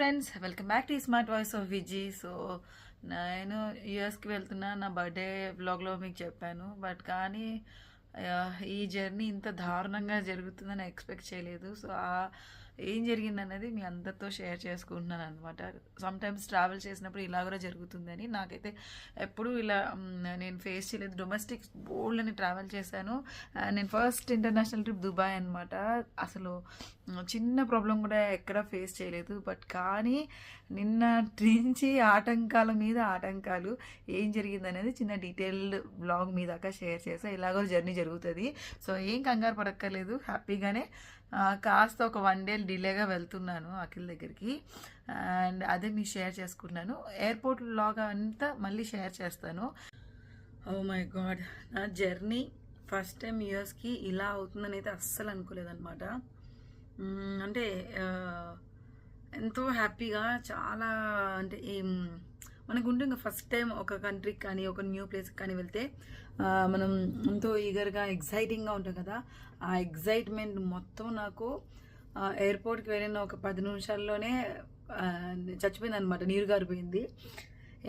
Friends welcome back to smart voice of Viji so నేను యుఎస్కి వెళ్తున్నా నా బర్త్డే బ్లాగ్లో మీకు చెప్పాను. బట్ కానీ ఈ జర్నీ ఇంత దారుణంగా జరుగుతుందని ఎక్స్పెక్ట్ చేయలేదు. సో ఆ ఏం జరిగింది అనేది మీ అందరితో షేర్ చేసుకుంటున్నాను అనమాట సమ్టైమ్స్ ట్రావెల్ చేసినప్పుడు ఇలా కూడా జరుగుతుందని నాకైతే ఎప్పుడూ ఇలా నేను ఫేస్ చేయలేదు. డొమెస్టిక్ బోల్డ్ని ట్రావెల్ చేశాను. నేను ఫస్ట్ ఇంటర్నేషనల్ ట్రిప్ దుబాయ్ అనమాట అసలు చిన్న ప్రాబ్లం కూడా ఎక్కడ ఫేస్ చేయలేదు. బట్ కానీ నిన్న నుంచి ఆటంకాల మీద ఆటంకాలు ఏం జరిగింది అనేది చిన్న డీటెయిల్డ్ బ్లాగ్ మీ దాకా షేర్ చేసా. ఇలాగో జర్నీ జరుగుతుంది. సో ఏం కంగారు పడక్కర్లేదు. హ్యాపీగానే కాస్త ఒక వన్ డే డిలేగా వెళ్తున్నాను అఖిల్ దగ్గరికి. అండ్ అదే మీ షేర్ చేసుకున్నాను ఎయిర్పోర్ట్ లాగా అంతా మళ్ళీ షేర్ చేస్తాను. ఓ మై గాడ్ నా జర్నీ ఫస్ట్ టైం ఇయర్స్కి ఇలా అవుతుందని అయితే అస్సలు అనుకోలేదన్నమాట. అంటే ఎంతో హ్యాపీగా చాలా అంటే మనకుంటే మనకు ఉంటుంది ఫస్ట్ టైం ఒక కంట్రీకి కానీ ఒక న్యూ ప్లేస్కి కానీ వెళ్తే మనం ఎంతో ఈగర్గా ఎగ్జైటింగ్గా ఉంటాం కదా. ఆ ఎగ్జైట్మెంట్ మొత్తం నాకు ఎయిర్పోర్ట్కి వెళ్ళిన ఒక పది నిమిషాల్లోనే చచ్చిపోయింది అనమాట నీరు గారిపోయింది.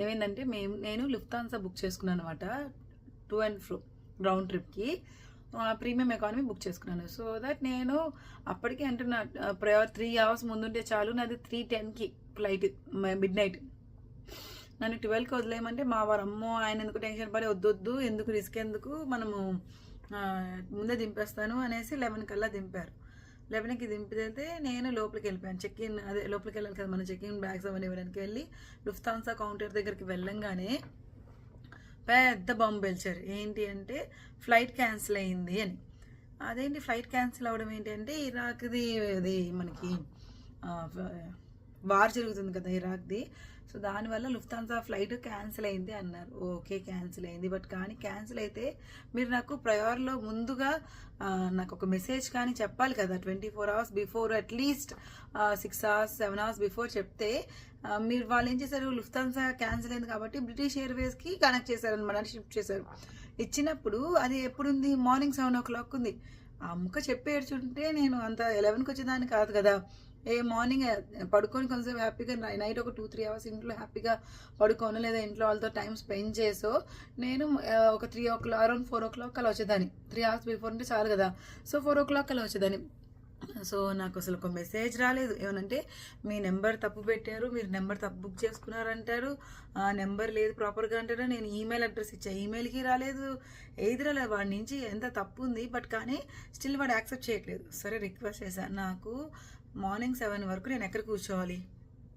ఏమైందంటే మేము నేను లుఫ్తాన్సా బుక్ చేసుకున్నాను అనమాట టూ అండ్ ఫ్రో రౌండ్ ట్రిప్కి ప్రీమియం ఎకానమీ బుక్ చేసుకున్నాను. సో దట్ నేను అప్పటికే అంటున్నా ప్రయర్ త్రీ అవర్స్ ముందుంటే చాలు నాది త్రీ టెన్కి ఫ్లైట్ మిడ్ నైట్ నన్ను ట్వెల్వ్కి వదిలేయమంటే మా వారు అమ్మో ఆయన ఎందుకు టెన్షన్ పడి వద్దొద్దు ఎందుకు రిస్క్ ఎందుకు మనము ముందే దింపేస్తాను అనేసి లెవెన్ కల్లా దింపారు. లెవెన్కి దింపితే నేను లోపలికి వెళ్ళిపోయాను. చెక్ ఇన్ అదే లోపలికి వెళ్ళాలి కదా మన చెక్ ఇన్ బ్యాగ్స్ అవన్నీ ఇవ్వడానికి వెళ్ళి లుఫ్తాన్సా కౌంటర్ దగ్గరికి వెళ్ళంగానే పెద్ద బాంబు పేల్చారు. ఏంటి అంటే ఫ్లైట్ క్యాన్సిల్ అయింది అని. అదేంటి ఫ్లైట్ క్యాన్సిల్ అవ్వడం ఏంటి అంటే ఇరాక్ది అది మనకి వార్ జరుగుతుంది కదా ఇరాక్ది. సో దానివల్ల లుఫ్తాన్సా ఫ్లైట్ క్యాన్సిల్ అయింది అన్నారు. ఓకే క్యాన్సిల్ అయింది. బట్ కానీ క్యాన్సిల్ అయితే మీరు నాకు ప్రయోర్లో ముందుగా నాకు ఒక మెసేజ్ కానీ చెప్పాలి కదా twenty four hours before at least six hours seven hours before చెప్తే మీరు వాళ్ళు ఏం చేశారు? లుఫ్తాన్సా క్యాన్సిల్ అయింది కాబట్టి బ్రిటిష్ ఎయిర్వేస్కి కనెక్ట్ చేశారు అనమాట షిఫ్ట్ చేశారు. ఇచ్చినప్పుడు అది ఎప్పుడుంది? మార్నింగ్ సెవెన్ ఓ క్లాక్ ఉంది. ఆ ముక్క చెప్పి నేను అంత ఎలెవెన్కి వచ్చేదాన్ని కాదు కదా. ఏ మార్నింగ్ పడుకొని కొంచెం హ్యాపీగా నైట్ ఒక టూ త్రీ అవర్స్ ఇంట్లో హ్యాపీగా పడుకోను లేదా ఇంట్లో వాళ్ళతో టైం స్పెండ్ చేసో నేను ఒక three o'clock around four o'clock అలా వచ్చేదాన్ని. త్రీ అవర్స్ బిఫోర్ అంటే చాలు కదా. సో ఫోర్ ఓ క్లాక్ అలా వచ్చేదాన్ని. సో నాకు అసలు ఒక మెసేజ్ రాలేదు. ఏమనంటే మీ నెంబర్ తప్పు పెట్టారు మీరు నెంబర్ తప్పు బుక్ చేసుకున్నారంటారు ఆ నెంబర్ లేదు ప్రాపర్గా అంటారు నేను ఈమెయిల్ అడ్రస్ ఇచ్చా. ఈమెయిల్కి రాలేదు. ఏది రాలేదు వాడి నుంచి ఎంత తప్పు ఉంది బట్ కానీ స్టిల్ వాడు యాక్సెప్ట్ చేయట్లేదు. సరే రిక్వెస్ట్ చేశాను నాకు మార్నింగ్ సెవెన్ వరకు నేను ఎక్కడ కూర్చోవాలి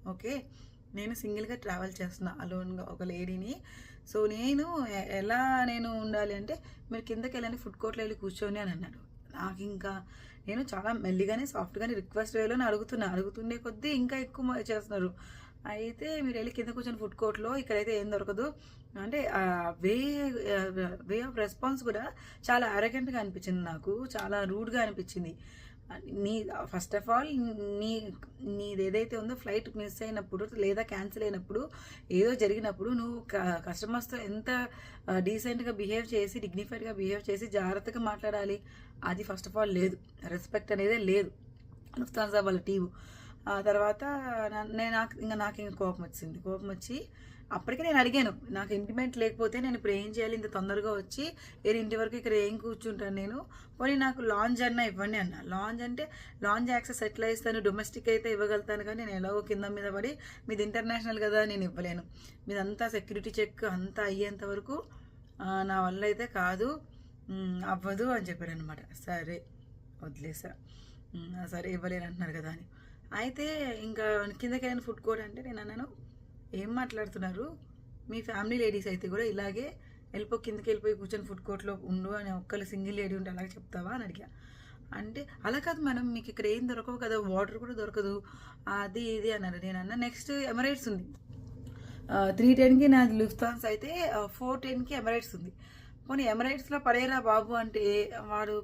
ఓకే నేను సింగిల్గా ట్రావెల్ చేస్తున్నా అలోన్గా ఒక లేడీని సో నేను ఎలా నేను ఉండాలి అంటే మీరు కిందకి వెళ్ళండి ఫుడ్ కోర్ట్లో వెళ్ళి కూర్చోండి అని అన్నాడు నాకు ఇంకా నేను చాలా మెల్లిగానే సాఫ్ట్గానే రిక్వెస్ట్ వేలో అడుగుతున్నా అడుగుతుండే కొద్దీ ఇంకా ఎక్కువ చేస్తున్నారు అయితే మీరు వెళ్ళి కింద కూర్చొని ఫుడ్ కోర్ట్లో ఇక్కడైతే ఏం దొరకదు అంటే వే వే ఆఫ్ రెస్పాన్స్ కూడా చాలా అరగెంట్గా అనిపించింది నాకు చాలా రూడ్గా అనిపించింది నీ ఫస్ట్ ఆఫ్ ఆల్ నీ నీది ఏదైతే ఉందో ఫ్లైట్ మిస్ అయినప్పుడు లేదా క్యాన్సిల్ అయినప్పుడు ఏదో జరిగినప్పుడు నువ్వు కస్టమర్స్తో ఎంత డీసెంట్గా బిహేవ్ చేసి డిగ్నిఫైడ్గా బిహేవ్ చేసి జాగ్రత్తగా మాట్లాడాలి? అది ఫస్ట్ ఆఫ్ ఆల్ లేదు. రెస్పెక్ట్ అనేదే లేదు. లుఫ్తాన్సా వాళ్ళ టీము ఆ తర్వాత నేను నాకు ఇంకా నాకు ఇంకా కోపం వచ్చింది. కోపం వచ్చి అప్పటికే నేను అడిగాను. నాకు ఇంటిమేట్ లేకపోతే నేను ఇప్పుడు ఏం చేయాలి? ఇంత తొందరగా వచ్చి వేరే ఇంటి వరకు ఇక్కడ ఏం కూర్చుంటాను నేను? పోనీ నాకు లాంజ్ అన్న ఇవ్వండి అన్న. లాంజ్ అంటే లాంజ్ యాక్సెస్ ఎట్లా ఇస్తాను? డొమెస్టిక్ అయితే ఇవ్వగలుగుతాను కానీ నేను ఎలాగో కింద మీద పడి మీది ఇంటర్నేషనల్ కదా నేను ఇవ్వలేను. మీదంతా సెక్యూరిటీ చెక్ అంతా అయ్యేంత వరకు నా వల్ల అయితే కాదు. అవ్వదు అని చెప్పాడు అనమాట సరే వదిలేసా. సరే ఇవ్వలేను అంటున్నారు కదా అని. అయితే ఇంకా కిందకి ఫుడ్ కోర్ట్ అంటే నేను అన్నాను ఏం మాట్లాడుతున్నారు? మీ ఫ్యామిలీ లేడీస్ అయితే కూడా ఇలాగే వెళ్ళిపో కిందకి వెళ్ళిపోయి కూర్చొని ఫుడ్ కోర్ట్లో ఉండు అని ఒక్కళ్ళు సింగిల్ లేడీ ఉంటే అలాగే చెప్తావా? అని అడిగా. అంటే అలా కాదు మేడం మీకు ఇక్కడ ఏం దొరకవు కదా వాటర్ కూడా దొరకదు అది ఇది అన్నారు నేను అన్న నెక్స్ట్ ఎమరేట్స్ ఉంది. త్రీ టెన్కి నాది లుఫ్తాన్స్ అయితే ఫోర్ టెన్కి ఎమరేట్స్ ఉంది. పోనీ ఎమరేట్స్లో పడేరా బాబు అంటే వాడు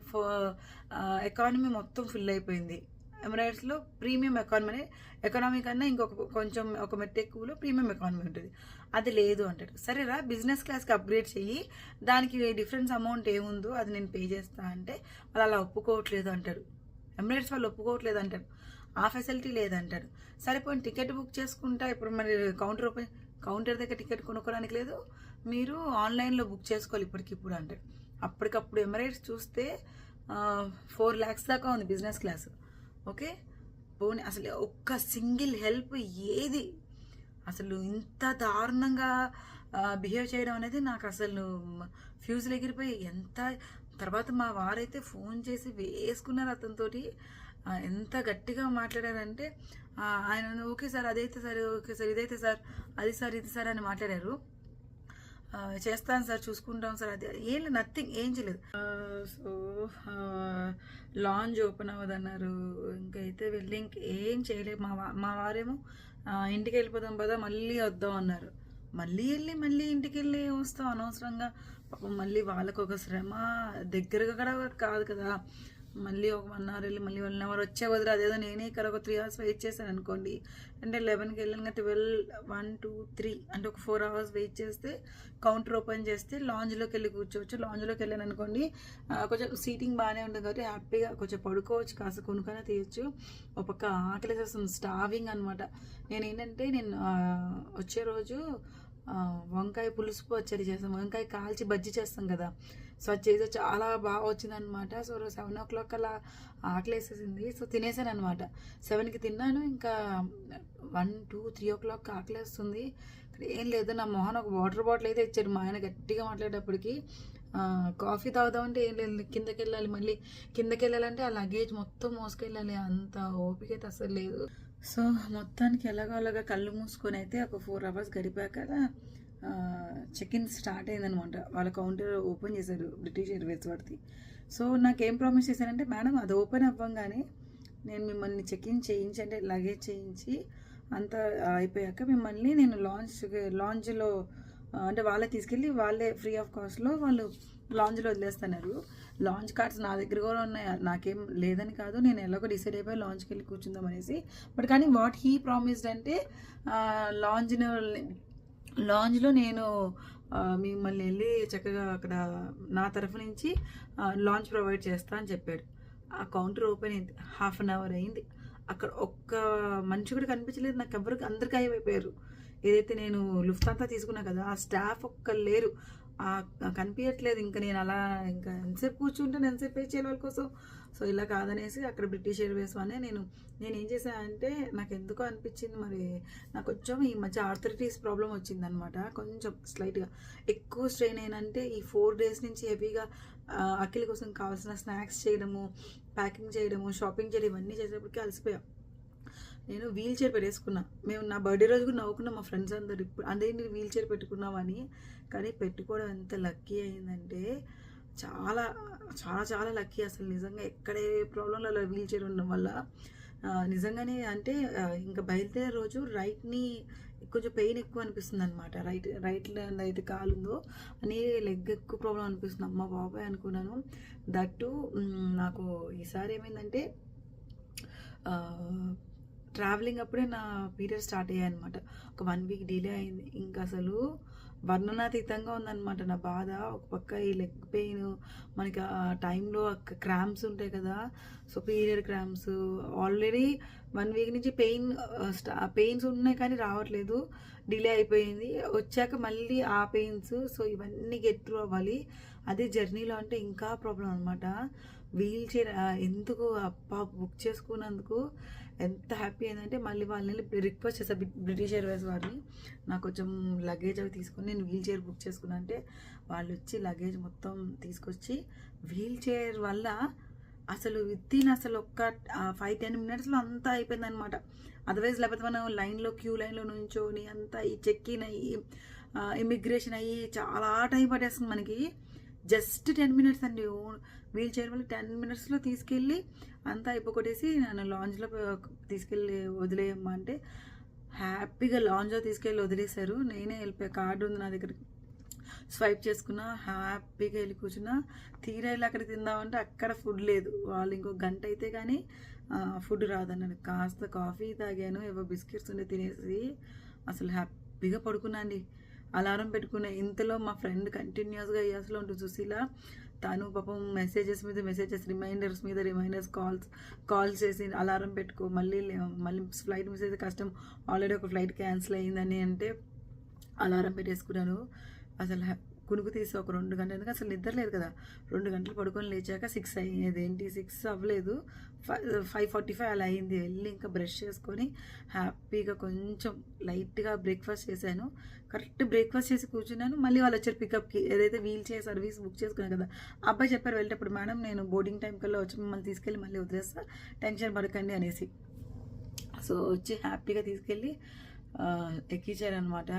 ఎకానమీ మొత్తం ఫిల్ అయిపోయింది. ఎమరేట్స్లో ప్రీమియం ఎకానమీ ఎకానమీ కన్నా ఇంకొక కొంచెం ఒక మెత్త ఎక్కువలో ప్రీమియం ఎకానమీ ఉంటుంది. అది లేదు అంటాడు. సరేరా బిజినెస్ క్లాస్కి అప్గ్రేడ్ చెయ్యి. దానికి డిఫరెన్స్ అమౌంట్ ఏముందో అది నేను పే చేస్తా అంటే వాళ్ళు అలా ఒప్పుకోవట్లేదు అంటాడు. ఎమిరేట్స్ వాళ్ళు ఒప్పుకోవట్లేదు అంటారు. ఆ ఫెసిలిటీ లేదంటాడు. సరిపోయిన టికెట్ బుక్ చేసుకుంటా ఇప్పుడు మరి కౌంటర్ ఓపెన్ కౌంటర్ దగ్గర టికెట్ కొనుక్కోవడానికి లేదు. మీరు ఆన్లైన్లో బుక్ చేసుకోవాలి ఇప్పటికిప్పుడు అంటాడు. అప్పటికప్పుడు ఎమరేట్స్ చూస్తే ఫోర్ ల్యాక్స్ దాకా ఉంది బిజినెస్ క్లాస్ ఓకే? పోనీ అసలు ఒక్క సింగిల్ హెల్ప్ ఏది? అసలు ఇంత దారుణంగా బిహేవ్ చేయడం అనేది నాకు అసలు ఫ్యూజులు ఎగిరిపోయి ఎంత తర్వాత మా వారైతే ఫోన్ చేసి వేసుకున్నారు అతనితోటి. ఎంత గట్టిగా మాట్లాడారంటే ఆయన ఓకే సార్ అదైతే సార్ ఓకే సార్ ఇదైతే సార్ అది సార్ ఇది సార్ అని మాట్లాడారు. చేస్తాను సార్ చూసుకుంటాం సార్. అది ఏం నథింగ్ ఏం చేయలేదు. సో లాంజ్ ఓపెన్ అవ్వదన్నారు. ఇంకైతే వెళ్ళి ఇంకేం చేయలేదు. మా మా వారేమో ఇంటికి వెళ్ళిపోదాం పదా మళ్ళీ వద్దాం అన్నారు. మళ్ళీ వెళ్ళి మళ్ళీ ఇంటికి వెళ్ళి వస్తాం అనవసరంగా? పాపం మళ్ళీ వాళ్ళకు ఒక శ్రమ. దగ్గరగా కూడా కాదు కదా. మళ్ళీ ఒక వన్ అవర్ వెళ్ళి మళ్ళీ వన్ అవర్ వచ్చే వదిలే అదేదో నేనే ఇక్కడ ఒక త్రీ అవర్స్ వెయిట్ చేశాను అనుకోండి. అంటే లెవెన్కి వెళ్ళాను ట్వెల్వ్ వన్ టూ త్రీ అంటే ఒక ఫోర్ అవర్స్ వెయిట్ చేస్తే కౌంటర్ ఓపెన్ చేస్తే లాంజ్లోకి వెళ్ళి కూర్చోవచ్చు. లాంజ్లోకి వెళ్ళాను అనుకోండి కొంచెం సీటింగ్ బాగానే ఉంటుంది కాబట్టి హ్యాపీగా కొంచెం పడుకోవచ్చు కాస్త కొనుక్కొని తీయచ్చు. ఒక పక్క ఆకలి చేస్తుంది స్టావింగ్ అనమాట నేను ఏంటంటే నేను వచ్చే రోజు వంకాయ పులుసు పచ్చడి చేస్తాం వంకాయ కాల్చి బజ్జీ చేస్తాం కదా సో అది చేసి చాలా బాగా వచ్చిందనమాట సో సెవెన్ ఓ క్లాక్ అలా ఆకలేసేసింది. సో తినేసాను అనమాట సెవెన్కి తిన్నాను. ఇంకా one two three o'clock ఆకలేస్తుంది. ఇక్కడ ఏం లేదు. నా మొహన్ ఒక వాటర్ బాటిల్ అయితే ఇచ్చాడు మా ఆయన గట్టిగా మాట్లాడేటప్పటికి. కాఫీ తాగుదామంటే ఏం లేదు. కిందకి వెళ్ళాలి మళ్ళీ. కిందకి వెళ్ళాలంటే ఆ లగేజ్ మొత్తం మోసుకెళ్ళాలి. అంత ఓపిక అయితే అసలు లేదు. సో మొత్తానికి ఎలాగోలాగా కళ్ళు మూసుకొని అయితే ఒక ఫోర్ అవర్స్ గడిపాక చెక్ ఇన్ స్టార్ట్ అయిందనమాట. వాళ్ళ కౌంటర్ ఓపెన్ చేశారు బ్రిటిష్ ఎయిర్వేస్ వాడిది. సో నాకేం ప్రామిస్ చేశారంటే మేడం అది ఓపెన్ అవ్వగానే నేను మిమ్మల్ని చెక్ ఇన్ చేయించి అంటే లగేజ్ చేయించి అంతా అయిపోయాక మిమ్మల్ని నేను లాంచ్ లాంజ్లో అంటే వాళ్ళే తీసుకెళ్ళి వాళ్ళే ఫ్రీ ఆఫ్ కాస్ట్లో వాళ్ళు లాంజ్లో వదిలేస్తున్నారు. లాంచ్ కార్డ్స్ నా దగ్గర కూడా ఉన్నాయి. నాకేం లేదని కాదు. నేను ఎలాగో డిసైడ్ అయిపోయి లాంచ్కి వెళ్ళి కూర్చుందాం అనేసి. బట్ కానీ వాట్ హీ ప్రామిస్డ్ అంటే లాంజ్ని లాంజ్లో నేను మిమ్మల్ని వెళ్ళి చక్కగా అక్కడ నా తరఫు నుంచి లాంచ్ ప్రొవైడ్ చేస్తా అని చెప్పాడు. ఆ కౌంటర్ ఓపెన్ అయింది. హాఫ్ అన్ అవర్ అయింది. అక్కడ ఒక్క మనిషి కూడా కనిపించలేదు. నాకు ఎవరికి అందరికీ అయిపోయారు ఏదైతే నేను లుఫ్ట్ అంతా తీసుకున్నా కదా ఆ స్టాఫ్ ఒక్కరు లేరు. కనిపించట్లేదు ఇంకా నేను అలా ఇంకా ఎంతసేపు కూర్చుంటాను ఎంతసేపు పే చేయాలి వాళ్ళ కోసం? సో ఇలా కాదనేసి అక్కడ బ్రిటిష్ ఎయిర్వేస్ అనే నేను నేను ఏం చేశానంటే నాకు ఎందుకో అనిపించింది మరి. నాకు కొంచెం ఈ మధ్య ఆర్థరిటీస్ ప్రాబ్లం వచ్చిందనమాట. కొంచెం స్లైట్గా. ఎక్కువ స్ట్రెయిన్ అయినంటే ఈ ఫోర్ డేస్ నుంచి హెవీగా అఖిల కోసం కావాల్సిన స్నాక్స్ చేయడము ప్యాకింగ్ చేయడము షాపింగ్ చేయడం ఇవన్నీ చేసేటప్పటికి అలసిపోయాం. నేను వీల్ చైర్ పెట్టేసుకున్నా. మేము నా బర్త్డే రోజు కూడా నవ్వుకున్నాం మా ఫ్రెండ్స్ అందరు. ఇప్పుడు అదేంటి వీల్ చైర్ పెట్టుకున్నామని. కానీ పెట్టుకోవడం ఎంత లక్కీ అయిందంటే చాలా చాలా చాలా లక్కీ అసలు నిజంగా ఎక్కడే ప్రాబ్లంలో వీల్ చైర్ ఉండడం వల్ల. నిజంగానే అంటే ఇంకా బయలుదేరే రోజు రైట్ని కొంచెం పెయిన్ ఎక్కువ అనిపిస్తుంది అనమాట రైట్ రైట్ అయితే కాలు ఉందో అని లెగ్ ఎక్కువ ప్రాబ్లం అనిపిస్తుంది. అమ్మ బాబాయ్ అనుకున్నాను. దట్టు నాకు ఈసారి ఏమైందంటే ట్రావెలింగ్ అప్పుడే నా పీరియడ్ స్టార్ట్ అయ్యాయి అనమాట ఒక వన్ వీక్ డిలే అయింది. ఇంకా అసలు వర్ణనాతీతంగా ఉందన్నమాట నా బాధ. ఒక పక్క ఈ లెగ్ పెయిన్ మనకి ఆ టైంలో క్రామ్స్ ఉంటాయి కదా so period cramps already one week నుంచి పెయిన్ పెయిన్స్ ఉన్నాయి కానీ రావట్లేదు. డిలే అయిపోయింది. వచ్చాక మళ్ళీ ఆ పెయిన్స్ సో ఇవన్నీ గెట్ త్రూ అవ్వాలి. అదే జర్నీలో అంటే ఇంకా ప్రాబ్లం అనమాట వీల్ చైర్ ఎందుకు అప్ప బుక్ చేసుకున్నందుకు ఎంత హ్యాపీ అయిందంటే మళ్ళీ వాళ్ళని రిక్వెస్ట్ చేశాను బ్రిటిష్ ఎయిర్వేస్ వారిని. నాకు కొంచెం లగేజ్ అవి తీసుకొని నేను వీల్ చైర్ బుక్ చేసుకున్నా అంటే వాళ్ళు వచ్చి లగేజ్ మొత్తం తీసుకొచ్చి వీల్ చైర్ వల్ల అసలు విత్ ఇన్ అసలు ఒక్క ఫైవ్ టెన్ మినిట్స్లో అంతా అయిపోయింది అనమాట అదర్వైజ్ లేకపోతే మనం లైన్లో క్యూ లైన్లో నుంచోని అంతా ఈ చెక్ ఇన్ అయ్యి ఇమిగ్రేషన్ అయ్యి చాలా టైం పట్టేస్తుంది మనకి. జస్ట్ టెన్ మినిట్స్ అండి. వీల్ చైర్ వల్ల టెన్ మినిట్స్లో తీసుకెళ్ళి అంతా అయిపోకొట్టేసి నన్ను లాంజ్లో తీసుకెళ్ళి వదిలేయమ్మా అంటే హ్యాపీగా లాంజ్లో తీసుకెళ్ళి వదిలేశారు. నేనే వెళ్ళిపోయా కార్డు ఉంది నా దగ్గర. స్వైప్ చేసుకున్నా హ్యాపీగా వెళ్ళి కూర్చున్నా. తీరా వెళ్ళి అక్కడ తిందామంటే అక్కడ ఫుడ్ లేదు. వాళ్ళు ఇంకో గంట అయితే కానీ ఫుడ్ రాదన్నాను కాస్త కాఫీ తాగాను ఏవో బిస్కెట్స్ ఉండే తినేసి అసలు హ్యాపీగా పడుకున్నా అండి. అలారం పెట్టుకునే ఇంతలో మా ఫ్రెండ్ కంటిన్యూస్గా ఇయర్స్లో ఉంటుంది సుశీల. తను పాపం మెసేజెస్ మీద మెసేజెస్ రిమైండర్స్ మీద రిమైండర్స్ కాల్స్ కాల్స్ చేసి అలారం పెట్టుకో మళ్ళీ మళ్ళీ ఫ్లైట్ మిస్ అయితే కష్టం. ఆల్రెడీ ఒక ఫ్లైట్ క్యాన్సిల్ అయ్యిందని అంటే అలారం పెట్టేసుకున్నాను. అసలు కునుకు తీసి ఒక రెండు గంటలు ఎందుకంటే అసలు నిద్ర లేదు కదా. రెండు గంటలు పడుకొని లేచాక సిక్స్ అయ్యేది ఏంటి సిక్స్ అవ్వలేదు. ఫైవ్ ఫైవ్ ఫార్టీ ఫైవ్ అలా అయింది. వెళ్ళి ఇంకా బ్రష్ చేసుకొని హ్యాపీగా కొంచెం లైట్గా బ్రేక్ఫాస్ట్ చేశాను. కరెక్ట్ బ్రేక్ఫాస్ట్ చేసి కూర్చున్నాను. మళ్ళీ వాళ్ళు వచ్చారు పికప్కి ఏదైతే వీల్ చైర్ సర్వీస్ బుక్ చేసుకున్నాను కదా. అబ్బాయి చెప్పారు వెళ్ళేటప్పుడు మేడం నేను బోర్డింగ్ టైం కల్లా వచ్చి మిమ్మల్ని తీసుకెళ్ళి మళ్ళీ వదిలేస్తా. టెన్షన్ పడకండి అనేసి. సో వచ్చి హ్యాపీగా తీసుకెళ్ళి ఎక్కించారనమాట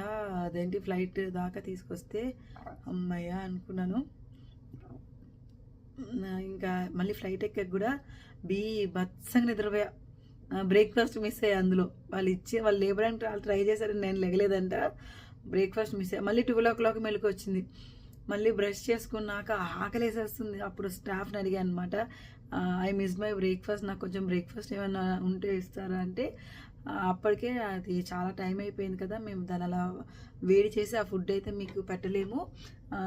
అదేంటి ఫ్లైట్ దాకా తీసుకొస్తే అమ్మయ్య అనుకున్నాను. ఇంకా మళ్ళీ ఫ్లైట్ ఎక్కాక కూడా బీ బత్సంగా నిద్రపోయా. బ్రేక్ఫాస్ట్ మిస్ అయ్యా అందులో. వాళ్ళు ఇచ్చి వాళ్ళు లేబడానికి వాళ్ళు ట్రై చేశారు నేను లెగలేదంట. బ్రేక్ఫాస్ట్ మిస్ అయ్యా. మళ్ళీ ట్వెల్వ్ ఓ క్లాక్ మెలకు వచ్చింది. మళ్ళీ బ్రష్ చేసుకున్నాక ఆకలేసేస్తుంది. అప్పుడు స్టాఫ్ని అడిగాను అనమాట ఐ మిస్ మై బ్రేక్ఫాస్ట్. నాకు కొంచెం బ్రేక్ఫాస్ట్ ఏమైనా ఉంటే ఇస్తారా? అంటే అప్పటికే అది చాలా టైం అయిపోయింది కదా మేము దాని అలా వేడి చేసి ఆ ఫుడ్ అయితే మీకు పెట్టలేము.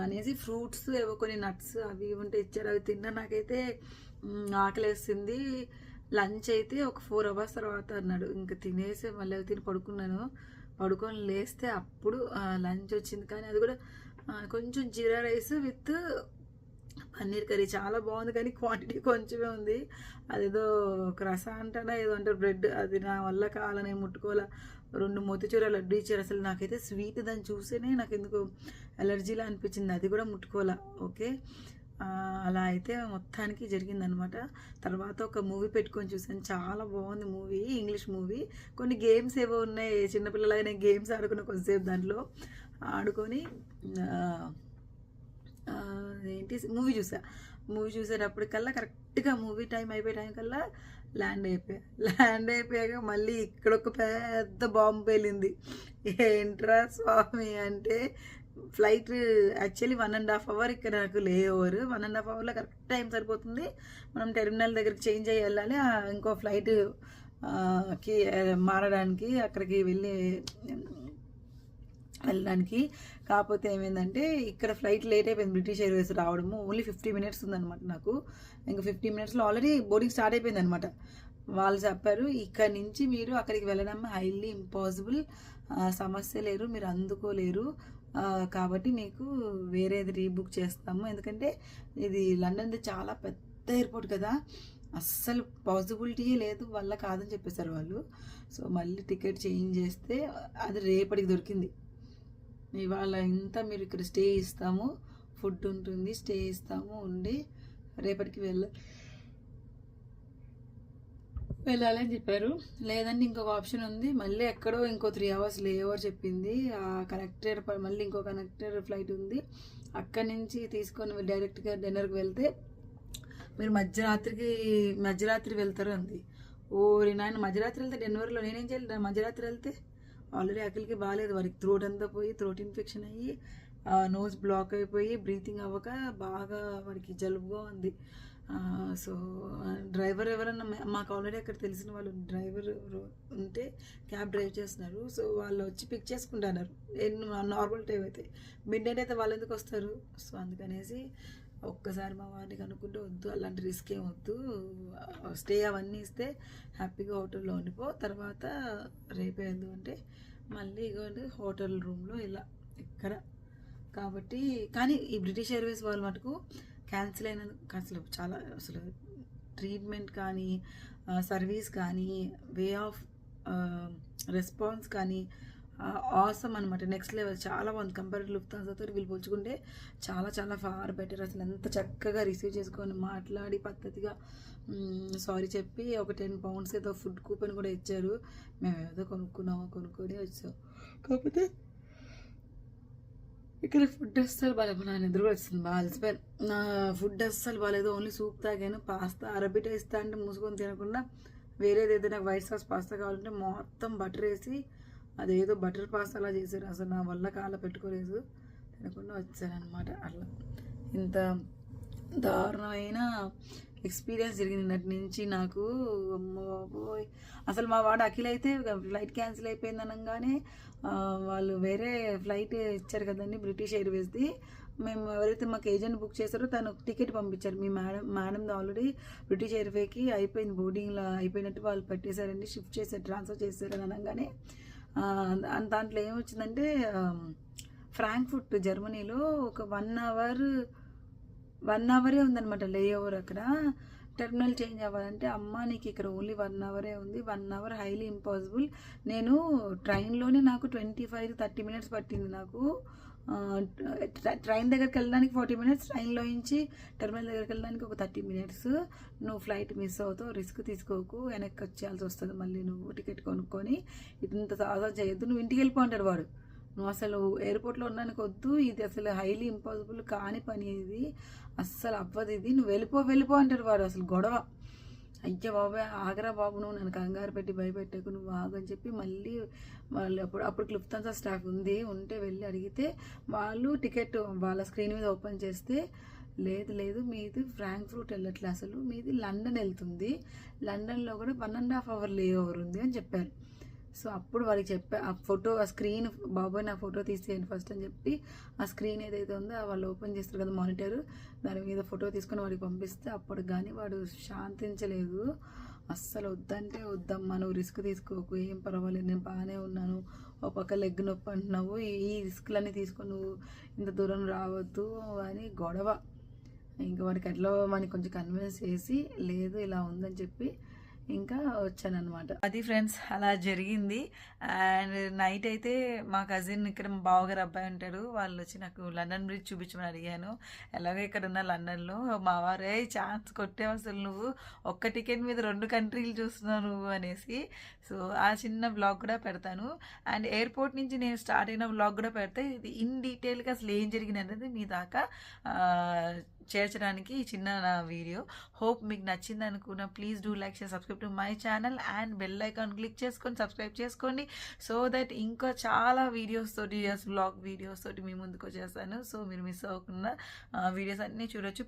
అనేసి ఫ్రూట్స్ ఏవో కొన్ని నట్స్ అవి ఇవి ఉంటే ఇచ్చారు అవి తిన్నా నాకైతే ఆకలేస్తుంది లంచ్ అయితే ఒక ఫోర్ అవర్స్ తర్వాత అన్నాడు. ఇంకా తినేసి మళ్ళీ అవి తిని పడుకున్నాను. పడుకొని లేస్తే అప్పుడు లంచ్ వచ్చింది. కానీ అది కూడా కొంచెం jeera rice with paneer curry చాలా బాగుంది కానీ క్వాంటిటీ కొంచెమే ఉంది. అదేదో క్రస అంటాడా ఏదో అంటారు బ్రెడ్. అది నా వల్ల కావాలని ముట్టుకోవాలా. రెండు మోతిచూర లడ్డు ఇచ్చారు. అసలు నాకైతే స్వీట్ దాన్ని చూస్తేనే నాకు ఎందుకు ఎలర్జీలా అనిపించింది. అది కూడా ముట్టుకోవాలా. ఓకే. అలా అయితే మొత్తానికి జరిగిందనమాట. తర్వాత ఒక మూవీ పెట్టుకొని చూసాను చాలా బాగుంది మూవీ ఇంగ్లీష్ మూవీ. కొన్ని గేమ్స్ ఏవో ఉన్నాయి. చిన్నపిల్లలాగానే గేమ్స్ ఆడుకున్న కొంతసేపు దాంట్లో. ఆడుకొని ఏంటి? మూవీ చూసా. మూవీ చూసేటప్పటికల్లా కరెక్ట్గా మూవీ టైం అయిపోయే టైం కల్లా ల్యాండ్ అయిపోయా. ల్యాండ్ అయిపోయాక మళ్ళీ ఇక్కడ ఒక పెద్ద బాంబు పేలింది. ఏంట్రా స్వామి అంటే flight actually one and half hour ఇక్కడ నాకు layover one and half అవర్లో కరెక్ట్ టైం సరిపోతుంది. మనం టెర్మినల్ దగ్గరికి చేంజ్ అయ్యి వెళ్ళాలి. ఇంకో ఫ్లైట్కి మారడానికి అక్కడికి వెళ్ళి వెళ్ళడానికి. కాకపోతే ఏమైందంటే ఇక్కడ ఫ్లైట్ లేట్ అయిపోయింది. బ్రిటిష్ ఎయిర్వేస్ రావడము. ఓన్లీ ఫిఫ్టీ మినిట్స్ ఉందన్నమాట నాకు. ఇంకా ఫిఫ్టీ మినిట్స్లో ఆల్రెడీ బోర్డింగ్ స్టార్ట్ అయిపోయింది అనమాట వాళ్ళు చెప్పారు ఇక్కడ నుంచి మీరు అక్కడికి వెళ్ళడం హైలీ ఇంపాసిబుల్ సమస్య లేరు. మీరు అందుకోలేరు. కాబట్టి మీకు వేరేది రీబుక్ చేస్తాము. ఎందుకంటే ఇది లండన్ది చాలా పెద్ద ఎయిర్పోర్ట్ కదా. అస్సలు పాసిబిలిటీయే లేదు వల్ల కాదని చెప్పేశారు వాళ్ళు. సో మళ్ళీ టికెట్ చేంజ్ చేస్తే అది రేపటికి దొరికింది. ఇవాళ ఇంత మీరు ఇక్కడ స్టే ఇస్తాము ఫుడ్ ఉంటుంది స్టే ఇస్తాము ఉండి రేపటికి వెళ్ళ వెళ్ళాలని చెప్పారు. లేదంటే ఇంకొక ఆప్షన్ ఉంది. మళ్ళీ ఎక్కడో ఇంకో త్రీ అవర్స్ లేవర్ చెప్పింది. ఆ కనెక్టర్ మళ్ళీ ఇంకో కనెక్టర్ ఫ్లైట్ ఉంది. అక్కడి నుంచి తీసుకొని డైరెక్ట్గా డిన్నర్కి వెళ్తే మీరు మధ్యరాత్రికి మధ్యరాత్రి వెళ్తారు అంది. ఓరి నాయన మధ్యరాత్రి వెళ్తే డెన్వర్లో నేనేం చేయాలి మధ్యరాత్రి వెళ్తే ఆల్రెడీ అఖిల్కి బాగాలేదు వారికి థ్రోట్ అంతా పోయి థ్రోట్ ఇన్ఫెక్షన్ అయ్యి నోస్ బ్లాక్ అయిపోయి బ్రీతింగ్ అవ్వక బాగా వాడికి జలుబుగా ఉంది. సో డ్రైవర్ ఎవరన్నా మాకు ఆల్రెడీ అక్కడ తెలిసిన వాళ్ళు డ్రైవర్ ఉంటే క్యాబ్ డ్రైవ్ చేస్తున్నారు. సో వాళ్ళు వచ్చి పిక్ చేసుకుంటున్నారు. నార్మల్ టైం అయితే. మిడ్ నైట్ అయితే వాళ్ళు ఎందుకు వస్తారు? సో అందుకనేసి ఒక్కసారి మా వారిని కనుక్కుంటే వద్దు అలాంటి రిస్క్ ఏం వద్దు. స్టే అవన్నీ ఇస్తే హ్యాపీగా హోటల్లో ఉండిపో. తర్వాత రేపే ఎందుకంటే అంటే మళ్ళీ ఇగోండి హోటల్ రూమ్లో ఇలా ఇక్కడ కాబట్టి కానీ ఈ బ్రిటిష్ ఎయిర్వేస్ వాళ్ళు మటుకు క్యాన్సిల్ అయినందుకు అసలు చాలా అసలు ట్రీట్మెంట్ కానీ సర్వీస్ కానీ వే ఆఫ్ రెస్పాన్స్ కానీ ఆసమ్ అనమాట నెక్స్ట్ లెవెల్ చాలా బాగుంది. కంపేర్ లుఫ్తాన్సాతో వీళ్ళు పోల్చుకుంటే చాలా చాలా ఫార్ బెటర్ అసలు. ఎంత చక్కగా రిసీవ్ చేసుకొని మాట్లాడి పద్ధతిగా సారీ చెప్పి ఒక టెన్ పౌండ్స్ ఏదో ఫుడ్ కూపన్ కూడా ఇచ్చారు. మేము ఏదో కొనుక్కున్నాము కొనుక్కొని వచ్చాం. కాకపోతే ఇక్కడ ఫుడ్ అస్సలు బాగాలేదు నా నిద్ర కూడా వచ్చింది బాగా అలసిపోయాను నా ఫుడ్ అస్సలు బాగాలేదు ఓన్లీ సూప్ తాగాను. పాస్తా అరబిట ఇస్తా అంటే మూసుకొని తినకుండా వేరేది ఏదైనా వైట్ సాస్ పాస్తా కావాలంటే మొత్తం బటర్ వేసి అదేదో బటర్ పాస్తా అలా చేశారు. అసలు నా వల్ల కాళ్ళ పెట్టుకోలేదు. తినకుండా వచ్చాను అనమాట అట్లా. ఇంత దారుణమైన ఎక్స్పీరియన్స్ జరిగింది నటి నుంచి నాకు. అమ్మ బాబోయ్. అసలు మా వాడు అఖిల్ అయితే ఫ్లైట్ క్యాన్సిల్ అయిపోయింది అనగానే వాళ్ళు వేరే ఫ్లైట్ ఇచ్చారు కదండి బ్రిటిష్ ఎయిర్వేస్ది. మేము ఎవరైతే మాకు ఏజెంట్ బుక్ చేశారో తను టికెట్ పంపించారు. మీ మేడం మేడం ఆల్రెడీ బ్రిటిష్ ఎయిర్వేకి అయిపోయింది. బోర్డింగ్లో అయిపోయినట్టు వాళ్ళు పెట్టేశారండి షిఫ్ట్ చేశారు ట్రాన్స్ఫర్ చేశారు అనగానే. దాంట్లో ఏమొచ్చిందంటే ఫ్రాంక్ఫుట్ జర్మనీలో ఒక వన్ అవర్ వన్ అవరే ఉందన్నమాట లే ఓవర్ అక్కడ. టెర్మినల్ చేంజ్ అవ్వాలంటే అమ్మ నీకు ఇక్కడ ఓన్లీ వన్ అవరే ఉంది వన్ అవర్ హైలీ ఇంపాసిబుల్. నేను ట్రైన్లోనే నాకు ట్వంటీ ఫైవ్ థర్టీ మినిట్స్ పట్టింది నాకు. ట్రైన్ దగ్గరికి వెళ్ళడానికి ఫార్టీ మినిట్స్ ట్రైన్లో నుంచి టెర్మినల్ దగ్గరికి వెళ్ళడానికి ఒక థర్టీ మినిట్స్. నువ్వు ఫ్లైట్ మిస్ అవుతావు రిస్క్ తీసుకోకు వెనక్కి వచ్చేయాల్సి వస్తుంది మళ్ళీ నువ్వు టికెట్ కొనుక్కొని. ఇంత సాధన చేయొద్దు. నువ్వు ఇంటికి వెళ్ళిపోంటారు వాడు. నువ్వు అసలు ఎయిర్పోర్ట్లో ఉండడానికి వద్దు ఇది అసలు హైలీ ఇంపాసిబుల్ కాని పని ఇది. అస్సలు అవ్వదు ఇది. నువ్వు వెళ్ళిపో వెళ్ళిపో అంటాడు వాడు. అసలు గొడవ. అయ్యా బాబాయ్ ఆగరా బాబు నువ్వు నన్ను కంగారు పెట్టి భయపెట్టకు నువ్వు బాగు అని చెప్పి మళ్ళీ వాళ్ళు అప్పుడు అప్పుడు క్లిప్తాన్సా స్టాఫ్ ఉంది. ఉంటే వెళ్ళి అడిగితే వాళ్ళు టికెట్ వాళ్ళ స్క్రీన్ మీద ఓపెన్ చేస్తే లేదు లేదు మీది ఫ్రాంక్ఫ్రూట్ వెళ్ళట్లే అసలు మీది లండన్ వెళ్తుంది. లండన్లో కూడా one and half hour layover ఉంది అని చెప్పారు. సో అప్పుడు వాళ్ళకి చెప్పా ఆ ఫోటో ఆ స్క్రీన్ బాబోయ్ నా ఫోటో తీసేయండి ఫస్ట్ అని చెప్పి ఆ స్క్రీన్ ఏదైతే ఉందో వాళ్ళు ఓపెన్ చేస్తారు కదా మానిటర్ దాని మీద ఫోటో తీసుకొని వాడికి పంపిస్తే అప్పుడు కానీ వాడు శాంతించలేదు. అస్సలు వద్దంటే వద్దమ్మా నువ్వు రిస్క్ తీసుకోకు ఏం పర్వాలేదు నేను బాగానే ఉన్నాను ఒక పక్క లెగ్ నొప్పి అంటున్నావు ఈ- రిస్క్లన్నీ తీసుకొని నువ్వు ఇంత దూరం రావద్దు అని గొడవ. ఇంకా వాడికి ఎట్లా మనకి కొంచెం కన్విన్స్ చేసి లేదు ఇలా ఉందని చెప్పి ఇంకా వచ్చానమాట అది ఫ్రెండ్స్ అలా జరిగింది. అండ్ నైట్ అయితే మా కజిన్ ఇక్కడ మా బావగారు అబ్బాయి ఉంటాడు. వాళ్ళు వచ్చి నాకు లండన్ బ్రిడ్జ్ చూపించమని అడిగాను. ఎలాగో ఇక్కడ ఉన్న లండన్లో మా వారే ఛాన్స్ కొట్టే అసలు నువ్వు. ఒక్క టికెట్ మీద రెండు కంట్రీలు చూస్తున్నావు నువ్వు అనేసి. సో ఆ చిన్న బ్లాగ్ కూడా పెడతాను. అండ్ ఎయిర్పోర్ట్ నుంచి నేను స్టార్ట్ అయిన బ్లాగ్ కూడా పెడితే ఇది ఇన్ డీటెయిల్గా అసలు ఏం జరిగింది అనేది మీ దాకా చేర్చడానికి ఈ చిన్న నా వీడియో. హోప్ మీకు నచ్చింది అనుకున్నా please do like share subscribe to my channel and bell icon click చేసుకొని సబ్స్క్రైబ్ చేసుకోండి సో దట్ ఇంకా చాలా వీడియోస్ తోటి బ్లాగ్ వీడియోస్ తోటి మీ ముందుకు వచ్చేస్తాను. సో మీరు మిస్ అవ్వకుండా వీడియోస్ అన్నీ చూడొచ్చు.